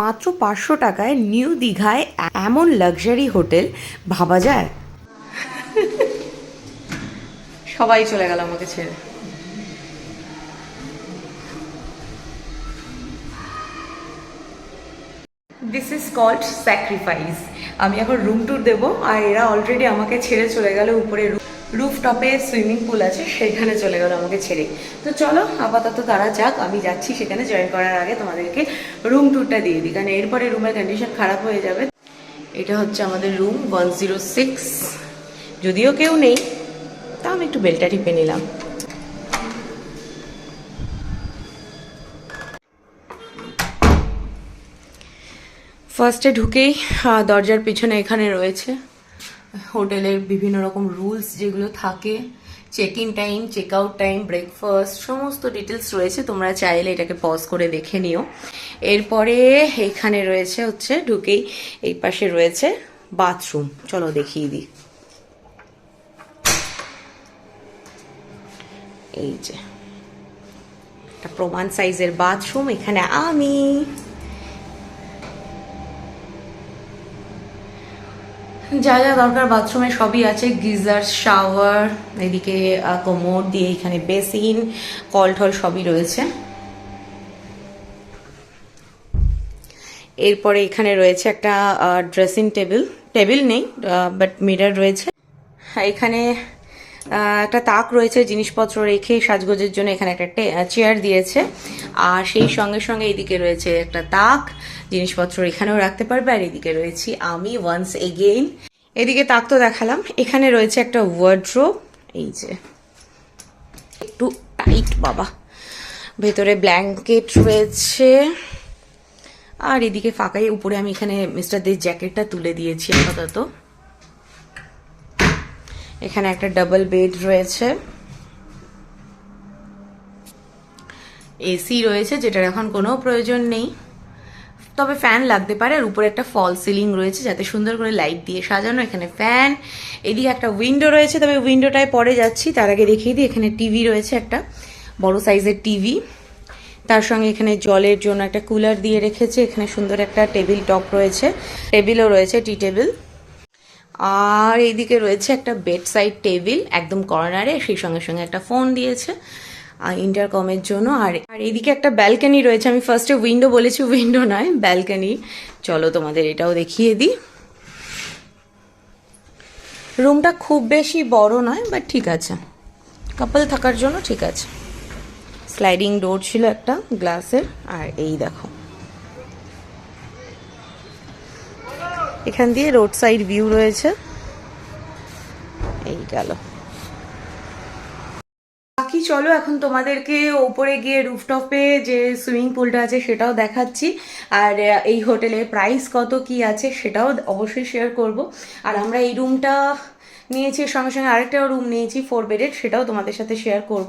মাত্র পাঁচশো টাকায় নিউ দীঘায় এমন লাক্সারি হোটেল ভাবা যায়? সবাই চলে গেল আমাকে ছেড়ে। দিস ইজ কল্ড স্যাক্রিফাইস আমি এখন রুম ট্যুর দেবো আর এরা অলরেডি আমাকে ছেড়ে চলে গেল উপরে রুফ টপে সুইমিং পুল আছে, সেখানে চলে গেল আমাকে ছেড়ে। তো চলো, আপাতত তারা যাক, আমি যাচ্ছি সেখানে জয়েন করার আগে তোমাদেরকে রুম ট্যুরটা দিয়ে দিই, কারণ এরপরে রুমের কন্ডিশন খারাপ হয়ে যাবে। এটা হচ্ছে আমাদের রুম ওয়ান জিরো সিক্স যদিও কেউ নেই, তা আমি একটু বেলটা টিপে নিলাম। ফার্স্টে ঢুকেই দরজার পিছনে এখানে রয়েছে। হোটেলের বিভিন্ন রকম রুলস যেগুলো থাকে check in time check out time breakfast সমস্ত ডিটেলস রয়েছে, তোমরা চাইলে এটাকে পজ করে দেখে নিও। এরপরে এখানে রয়েছে হচ্ছে, ঢুকেই এই পাশে রয়েছে বাথরুম চলো দেখিয়ে দিই। এই যে, একটা প্রমাণ সাইজের বাথরুম এখানে আমি। যা যা দরকার বাথরুমে সবই আছে গিজার শাওয়ার এদিকে কোমোড দিয়ে এখানে বেসিন কল ঠল সবই রয়েছে। এরপরে এখানে রয়েছে একটা ড্রেসিং টেবিল টেবিল নেই বাট মিরার রয়েছে। হ্যাঁ, এখানে একটা তাক রয়েছে, জিনিসপত্র রেখে সাজগোজের জন্য এখানে একটা চেয়ার দিয়েছে। আর সেই সঙ্গে সঙ্গে এদিকে রয়েছে একটা তাক, জিনিসপত্র এখানেও রাখতে পারবে। আর এদিকে রয়েছি আমি ওয়ান্স এগেইন এদিকে তাক তো দেখালাম। এখানে রয়েছে একটা ওয়ার্ড্রোব এই যে, একটু টাইট বাবা। ভেতরে ব্ল্যাঙ্কেট রয়েছে। আর এদিকে ফাঁকাই, উপরে আমি এখানে মিস্টারদের জ্যাকেটটা তুলে দিয়েছি আপাতত। এখানে একটা ডাবল বেড রয়েছে। এসি রয়েছে, যেটার এখন কোনো প্রয়োজন নেই। তবে ফ্যান লাগতে পারে, আর উপরে একটা ফল সিলিং রয়েছে, যাতে সুন্দর করে লাইট দিয়ে সাজানো। এখানে ফ্যান এদিকে একটা উইন্ডো রয়েছে, তবে উইন্ডোটায় পরে যাচ্ছি। তার আগে দেখিয়ে দিই, এখানে টিভি রয়েছে, একটা বড় সাইজের টিভি তার সঙ্গে এখানে জলের জন্য একটা কুলার দিয়ে রেখেছে। এখানে সুন্দর একটা টেবিল টপ রয়েছে। টেবিলও রয়েছে টি টেবিল আর এইদিকে রয়েছে একটা বেড সাইড টেবিল একদম কর্নারে সেই সঙ্গে সঙ্গে একটা ফোন দিয়েছে ইন্টারকমের জন্য। আর আর এইদিকে একটা ব্যালকানি রয়েছে, আমি ফার্স্টে উইন্ডো বলেছি উইন্ডো নয় ব্যালকানি চলো তোমাদের এটাও দেখিয়ে দিই। রুমটা খুব বেশি বড় নয় বাট ঠিক আছে। কাপল থাকার জন্য ঠিক আছে। স্লাইডিং ডোর ছিল একটা গ্লাসের আর এই দেখো। এখান দিয়ে রোড সাইড ভিউ রয়েছে। এই গেল। বাকি চলো, এখন তোমাদেরকে ওপরে গিয়ে রুফটপে যে সুইমিং পুলটা আছে সেটাও দেখাচ্ছি। আর এই হোটেলের প্রাইস কত, কি আছে সেটাও অবশ্যই শেয়ার করব। আর আমরা এই রুমটা নিয়েছি, সঙ্গে সঙ্গে আরেকটা রুম নিয়েছি ফোর বেডেড সেটাও তোমাদের সাথে শেয়ার করব।